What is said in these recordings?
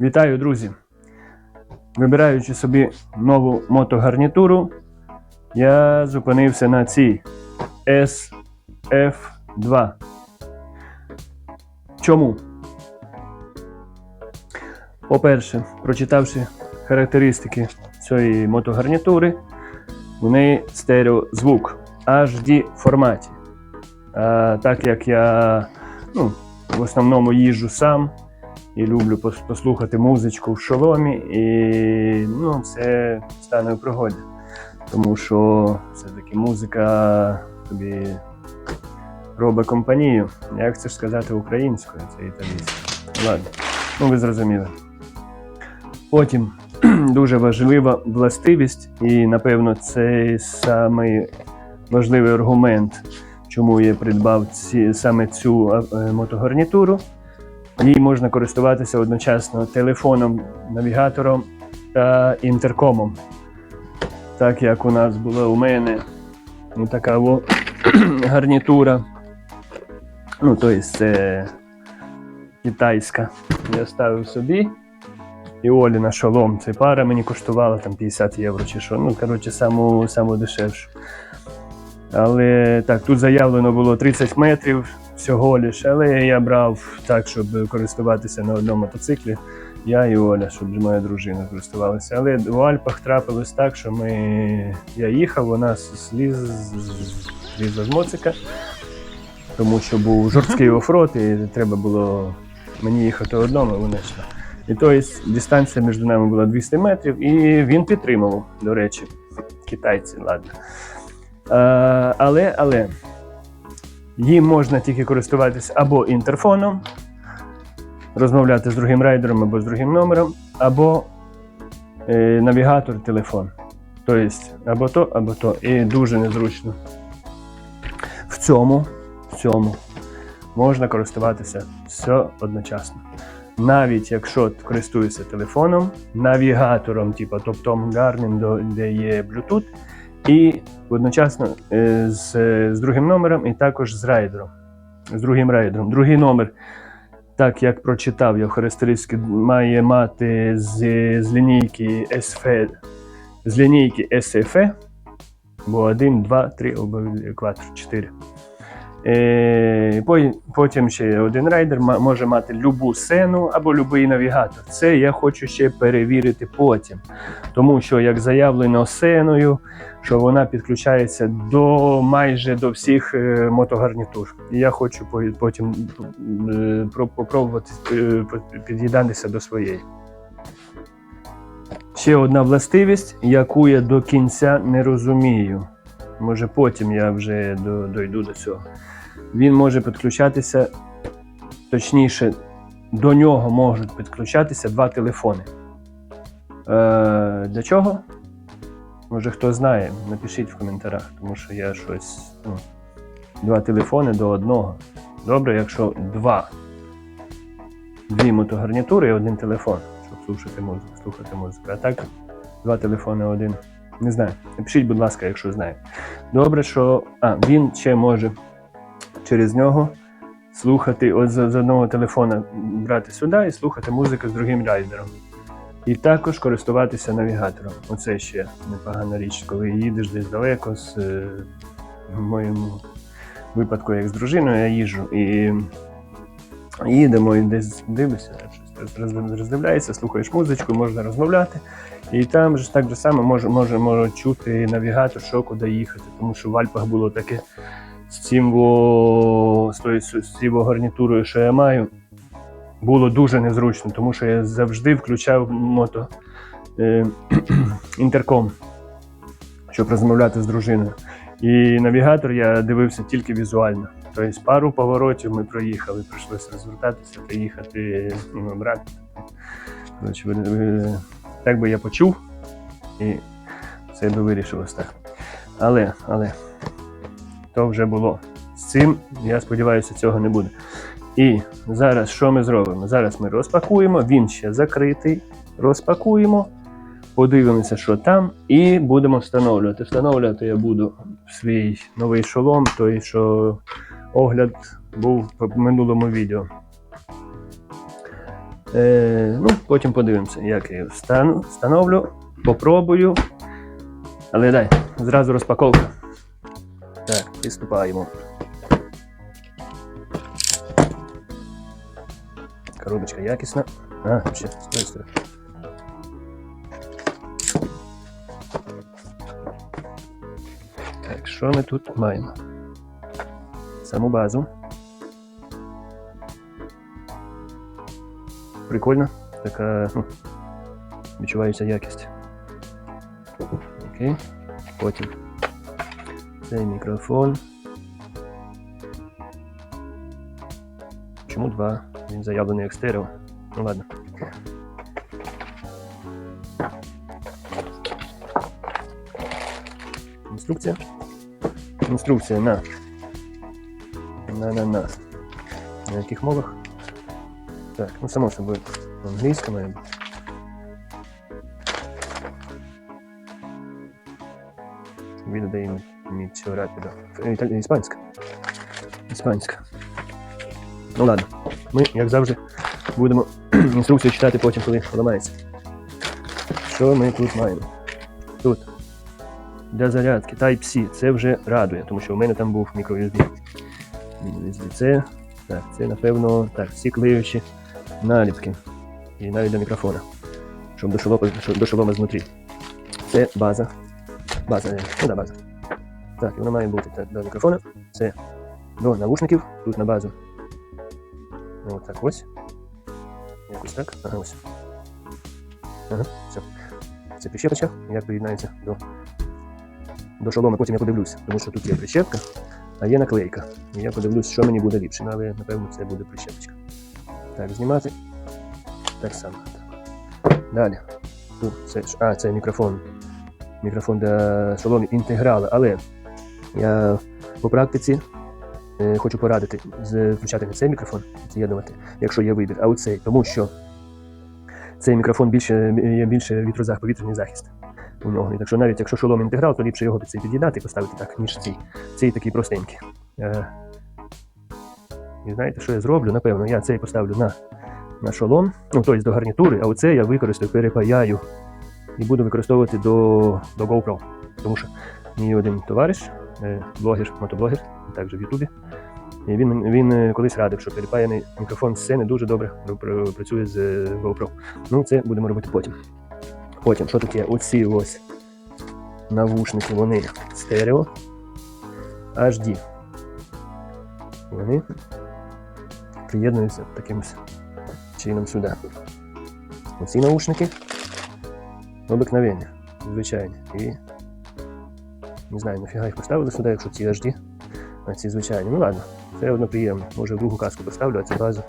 Вітаю, друзі! Вибираючи собі нову мотогарнітуру, я зупинився на цій SF2. Чому? По-перше, прочитавши характеристики цієї мотогарнітури, у неї стереозвук HD форматі. А так як я ну, в основному їжджу сам і люблю послухати музичку в шоломі, і ну, це стане у пригоді. Тому що все-таки музика тобі робить компанію. Як це ж сказати українською, це італійською. Ладно, ну ви зрозуміли. Потім дуже важлива властивість, і напевно це самий важливий аргумент, чому я придбав ці, саме цю е, мотогарнітуру. Їй можна користуватися одночасно телефоном, навігатором та інтеркомом. Так як у нас була у мене ну, така во, гарнітура. Ну, тобто це китайська. Я ставив собі. І Олі на шолом. Ця пара мені коштувала там 50 євро чи що. Ну, коротше, саму, саму дешевшу. Але так, тут заявлено було 30 метрів всього лиш, але я брав так, щоб користуватися на одному мотоциклі. Я і Оля, щоб моя дружина користувалася. Але в Альпах трапилось так, що ми... я їхав, вона сліз, злізла з моцика, тому що був жорсткий офрот, і треба було мені їхати одному, вона йшла. І тобто дистанція між нами була 200 метрів, і він підтримував, до речі, китайці, ладно. Е, але, але їм можна тільки користуватися або інтерфоном, розмовляти з другим райдером або з другим номером, або е, навігатор, телефон. Тобто, або то, або то. І дуже незручно. В цьому, в цьому можна користуватися все одночасно. Навіть якщо користуєшся телефоном, навігатором, типу топтом гарним, де є Bluetooth, і одночасно е, з, з другим номером, і також з райдером. З другим райдером. Другий номер, так як прочитав я в характеристики, має мати з, з лінійки SF, з лінійки SFE, бо 1, 2, 3, 4, 4. Е, по- потім ще один райдер може мати любу сцену або будь-який навігатор. Це я хочу ще перевірити потім. Тому що, як заявлено сценою, що вона підключається до майже до всіх е, мотогарнітур. Я хочу по- потім е, попробувати е, під'єднатися до своєї. Ще одна властивість, яку я до кінця не розумію. Може, потім я вже дойду до цього. Він може підключатися, точніше, до нього можуть підключатися два телефони. Е, для чого? Може хто знає, напишіть в коментарях, тому що я щось. Ну, два телефони до одного. Добре, якщо два. Дві мотогарнітури і один телефон, щоб слухати музику, слухати музику. А так, два телефони один. Не знаю. Напишіть, будь ласка, якщо знаєте. Добре, що. А, він ще може через нього слухати от з, одного телефона брати сюди і слухати музику з другим райдером. І також користуватися навігатором. Оце ще непогана річ, коли їдеш десь далеко з е, в моєму випадку, як з дружиною, я їжджу і їдемо і десь дивишся, роз- роздивляєшся, слухаєш музичку, можна розмовляти. І там ж так же само може, може, може чути навігатор, що куди їхати, тому що в Альпах було таке з цим гарнітурою, що я маю, було дуже незручно, тому що я завжди включав мото е, інтерком, щоб розмовляти з дружиною. І навігатор я дивився тільки візуально. Тобто пару поворотів ми проїхали, прийшлося розвертатися та їхати брати. Так би я почув, і все би вирішилось так. Але, але то вже було. З цим, я сподіваюся, цього не буде. І зараз що ми зробимо? Зараз ми розпакуємо, він ще закритий. Розпакуємо, подивимося, що там, і будемо встановлювати. Встановлювати я буду свій новий шолом, той, що огляд був в минулому відео. Е, ну, потім подивимося, як я його встановлю, попробую. Але дай, зразу розпаковка. Приступаємо. Коробочка якісна. А, ще з тої. Так, що ми тут маємо? Саму базу. Прикольно. Така, ну, відчувається якість. Окей. Потім цей мікрофон. Чому два? Він заявлений як стерео. Ну ладно. Інструкція. Інструкція на. На на на. На яких мовах? Так, ну само собою англійська має бути. Віддає рапіда. Італь... Іспанська. Іспанська. Ну ладно. Ми, як завжди, будемо інструкцію читати потім, коли ламається. Що ми тут маємо? Тут. Для зарядки Type-C. Це вже радує, тому що у мене там був мікро-USB. Міні-USB. Це, так, це, напевно, так, всі клеючі наліпки. І навіть до мікрофона. Щоб до шолома, знутрі. Це база. База, ну да, база. Так, і вона має бути так, до мікрофона. Це до навушників, тут на базу. Ось так ось. Якось так. Ага, ось. Ага, все. Це прищепочка, як приєднається до, до шолома. Потім я подивлюся, тому що тут є прищепка, а є наклейка. І я подивлюсь, що мені буде ліпше. Але напевно це буде прищепочка. Так, знімати. Так само. Далі. Тут це, а, це мікрофон. Мікрофон для шоломів інтеграли, але я по практиці е, хочу порадити включати не цей мікрофон, з'єднувати, якщо є вибір, а оцей, тому що цей мікрофон більше є більше вітрозах, повітряний захист у нього. Так що навіть якщо шолом інтеграл, то ліпше його під цей під'єднати і поставити так, ніж цей. Цей такий простенький. Е, і знаєте, що я зроблю? Напевно, я цей поставлю на, на шолом, ну тобто до гарнітури, а оце я використаю, перепаяю і буду використовувати до, до GoPro. Тому що мій один товариш, блогер, мотоблогер, також в Ютубі. І він, він колись радив, що перепаяний мікрофон з сцени дуже добре працює з е, GoPro. Ну, це будемо робити потім. Потім, що тут? Оці ось навушники, вони стерео HD. Вони приєднуються таким чином сюди. Оці наушники обикновення, звичайні. І не знаю, нафіга їх поставили сюди, якщо ці HD, а ці звичайні. Ну ладно, це одно приємно. Може в другу каску поставлю, а цю базу,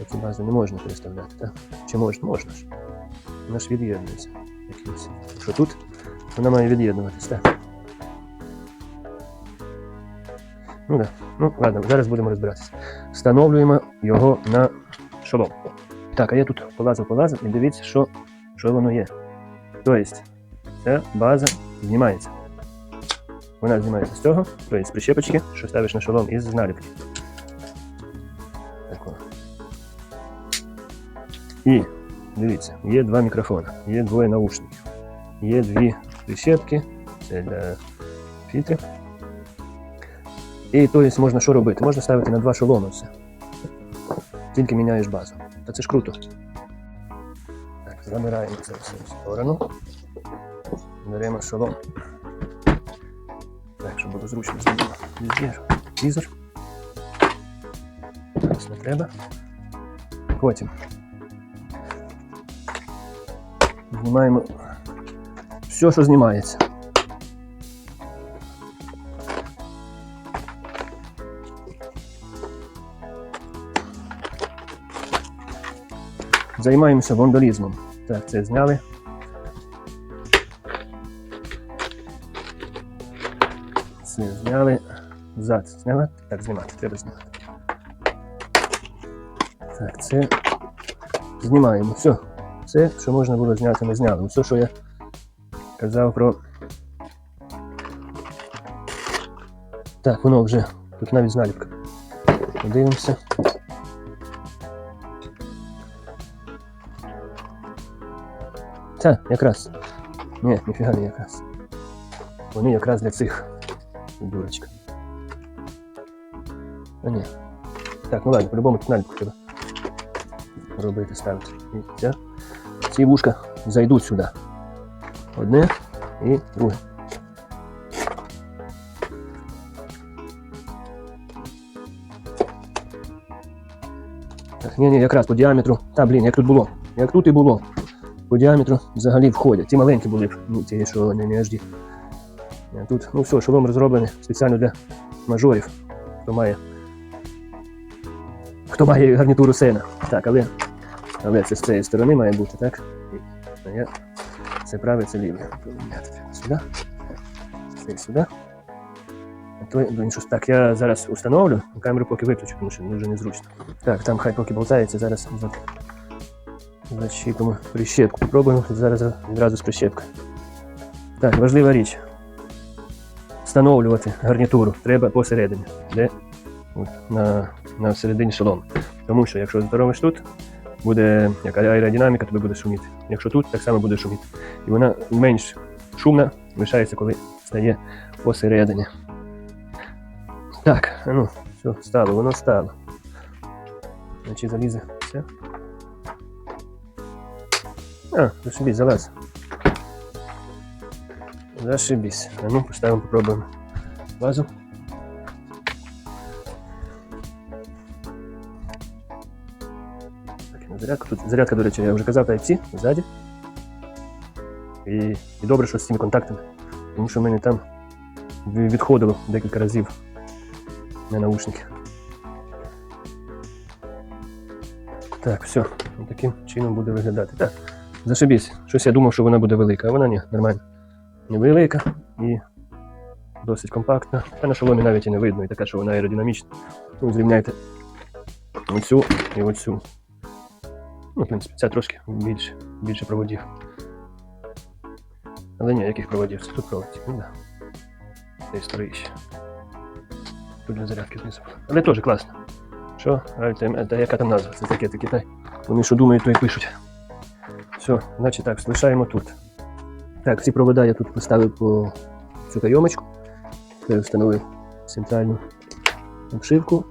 а цю базу не можна переставляти, так? Чи можна? Можна ж. Вона ж від'єднується. Якщо тут, вона має від'єднуватись, так. Ну так. Ну, ладно, зараз будемо розбиратися. Встановлюємо його на шолом. Так, а я тут полазив, полазив і дивіться, що, що воно є. Тобто, ця база знімається. Вона знімається з цього, тобто з прищепочки, що ставиш на шолом із наліпки. І дивіться, є два мікрофони, є двоє наушників, є дві прищепки, це для фільтрів. І тобто можна що робити? Можна ставити на два шоломи все. Тільки міняєш базу. Та це ж круто. Так, забираємо це все в сторону. Беремо шолом. Було зручно візір. Візор. Зараз не треба. Потім. Знімаємо все, що знімається. Займаємося вандалізмом. Так, це зняли. Зад зняли. Так, знімати, треба знімати. Так, це знімаємо. Все. Все, що можна було зняти, ми зняли. Все, що я казав про. Так, воно вже. Тут навіть зналіпка. Подивимося. Це якраз. Ні, ніфіга не якраз. Вони якраз для цих. Дурочка. А ні. Так, ну ладно, по-любому кнальку треба робити, ставити. Ця. Ці вушка зайдуть сюди. Одне і друге. Так, ні, якраз по діаметру. Та, блін, як тут було. Як тут і було. По діаметру взагалі входять. Ті маленькі були ну, ті, що не, не HD. Тут, ну все, шолом розроблений спеціально для мажорів. Хто має. Хто має гарнітуру сена. Так, але, але це з цієї сторони має бути, так? Я це праве, це ліве. Сюди. Це сюди. То, блін, щось так, я зараз установлю, камеру поки виключу, тому що дуже незручно. Так, там хай поки болтається, зараз зачіпимо прищепку. Попробуємо зараз відразу з прищепкою. Так, важлива річ. Встановлювати гарнітуру треба посередині, де от, на, на середині шолому. Тому що якщо здоровиш тут, буде як аеродинаміка, тобі буде шуміти. Якщо тут, так само буде шуміти. І вона менш шумна лишається, коли стає посередині. Так, ну, все, стало, воно стало. Значить залізе все. А, зашибись, залаз. Зашибись. А ну, поставимо, попробуємо базу. Зарядку. Тут зарядка, до речі, я вже казав, Type-C ззаді. І, і добре, що з цими контактами. Тому що в мене там відходило декілька разів на наушники. Так, все. Таким чином буде виглядати. Так, зашибісь. Щось я думав, що вона буде велика, а вона ні, нормально. Невелика і досить компактна. Та на шоломі навіть і не видно, і така, що вона аеродинамічна. Ну, зрівняйте оцю і оцю. Ну, в принципі, ця трошки більше, більше проводів. Але ні, яких проводів? Це тут проводів, ну да. Десь старий ще. Тут для зарядки знизу. Але теж класно. Що? Альтем, та яка там назва? Це таке, це Китай. Вони що думають, то і пишуть. Все, значить так, залишаємо тут. Так, ці провода я тут поставив по цю кайомочку. Тепер встановив центральну обшивку.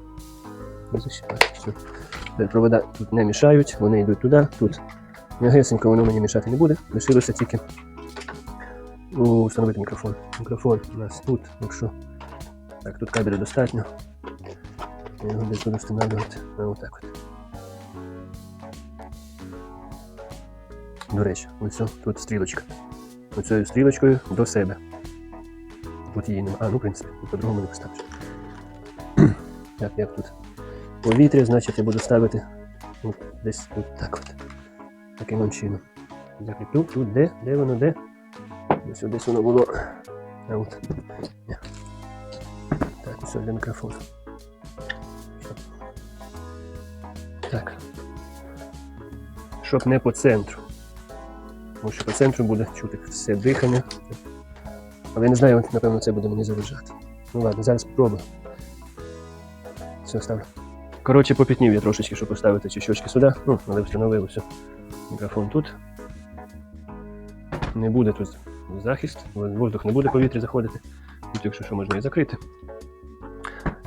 Все. Тепер провода тут не мішають, вони йдуть туди, тут. М'ягесенько воно мені мішати не буде. Лишилося тільки ну, встановити мікрофон. Мікрофон у нас тут, якщо. Так, тут кабелю достатньо. Я його десь буду встановлювати. Отак от. До речі, ось тут стрілочка. Оцею стрілочкою до себе. Тут її немає. А, ну, в принципі, по-другому не поставиш. Так, як тут повітря, значить я буду ставити ну, десь тут так от. Таким от чином. Закріплю тут, де? Де воно, де? Десь десь воно було. А от. Так, ось для мікрофону. Так. Щоб не по центру. Тому що по центру буде чути все дихання. Але я не знаю, напевно, це буде мені заважати. Ну ладно, зараз спробую. Все, ставлю. Коротше, попітнів я трошечки, щоб поставити ці щочки сюди. Ну, але встановив все. Мікрофон тут. Не буде тут захист, воздух не буде повітря заходити. Тут, якщо що, можна і закрити.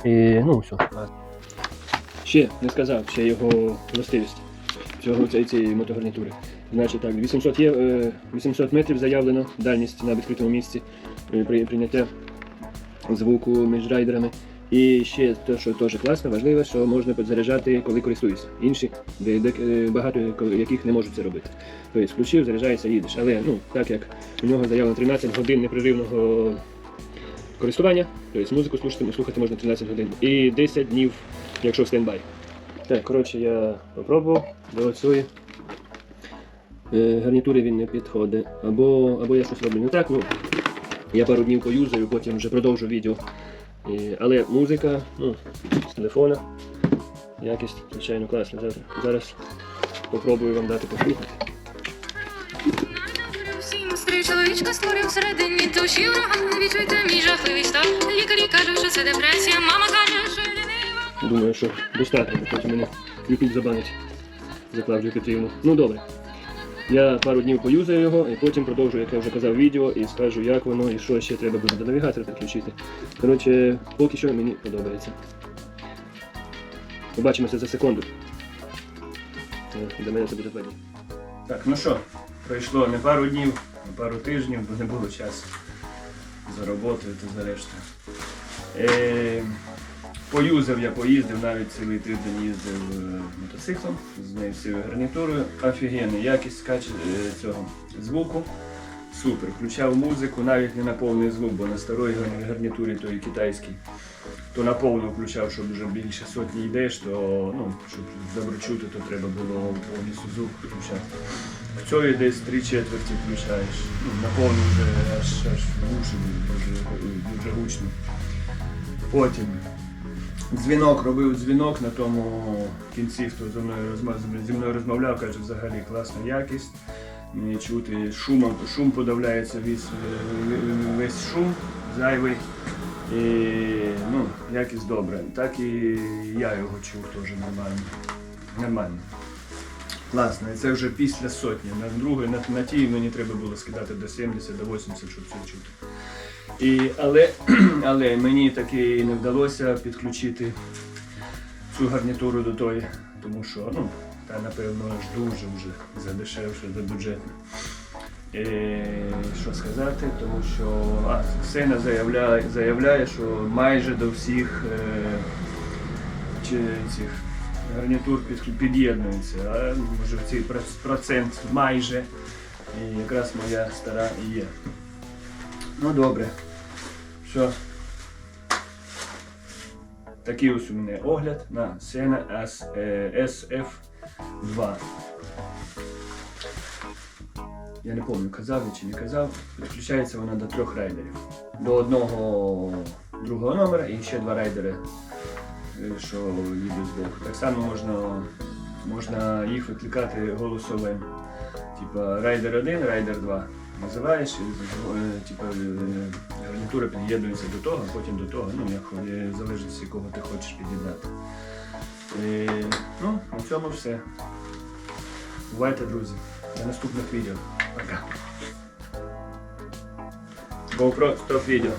І ну все. Ще не сказав, ще його властивість цього цієї, мотогарнітури. Значить так, 800, є, е, 800 метрів заявлено дальність на відкритому місці е, при прийняття звуку між райдерами. І ще те, що теж класно, важливо, що можна підзаряджати, коли користуюсь. Інші, е, багато яких не можуть це робити. Тобто включив, заряджаєшся, їдеш. Але ну, так як у нього заявлено 13 годин непреривного користування, тобто музику слухати, слухати можна 13 годин. І 10 днів, якщо стендбай. Так, коротше, я попробував до е, гарнітури він не підходить. Або, або я щось роблю не так. Ну, я пару днів поюзаю, потім вже продовжу відео. І, але музика, ну, з телефона. Якість, звичайно, класна. Зараз, зараз попробую вам дати послухати. Чоловічка створив всередині душі ураган. Відчуйте мій жахливий стан. Лікарі кажуть, що це депресія. Мама каже, що лінива. Думаю, що достатньо, потім мене YouTube забанить. Заклав Петрівну. Ну добре. Я пару днів поюзаю його і потім продовжу, як я вже казав, відео і скажу, як воно і що ще треба буде до навігатора підключити. Коротше, поки що мені подобається. Побачимося за секунду. Е, Для мене це буде два. Так, ну що, пройшло не пару днів, а пару тижнів, бо не було часу за роботою та за рештою. Е, поюзав я, поїздив, навіть цілий тиждень їздив е, мотоциклом з нею всією гарнітурою. Офігенна якість кач... е, цього звуку. Супер. Включав музику, навіть не на повний звук, бо на старій гарнітурі той китайській, то на повну включав, щоб вже більше сотні йдеш, то ну, щоб добре чути, то треба було повністю звук включати. В цьої десь три четверті включаєш. Ну, на повну вже аж, аж в дуже, дуже гучно. Потім дзвінок робив дзвінок на тому кінці, хто зі мною розмов, зі мною розмовляв, каже, взагалі класна якість. Мені чути шумом, шум подавляється весь, весь шум зайвий. І, ну, якість добра. Так і я його чув теж нормально. Нормально. Класно, і це вже після сотні. На другої, на, на тій мені треба було скидати до 70, до 80, щоб це чути. І, але, але мені таки не вдалося підключити цю гарнітуру до тої, тому що, ну, та напевно аж дуже вже задешевше, за бюджетно. Що сказати, тому що а, Ксена заявляє, заявляє, що майже до всіх е, чи, цих гарнітур під, під'єднується, а може цей процент майже. І якраз моя стара і є. Ну добре. Що? Такий ось у мене огляд на Sena е, SF2. Я не пам'ятаю, казав чи не казав. Підключається вона до трьох райдерів. До одного другого номера і ще два райдери, е, що їдуть збоку. Так само можна, можна їх викликати голосовим. Типа райдер 1, райдер 2. Називаєш, е, типа е, гарнітура під'єднується до того, а потім до того, ну як е, залежить з якого ти хочеш під'єднати. Ну, на цьому все. Бувайте, друзі. До наступних відео. Пока. GoPro, стоп відео.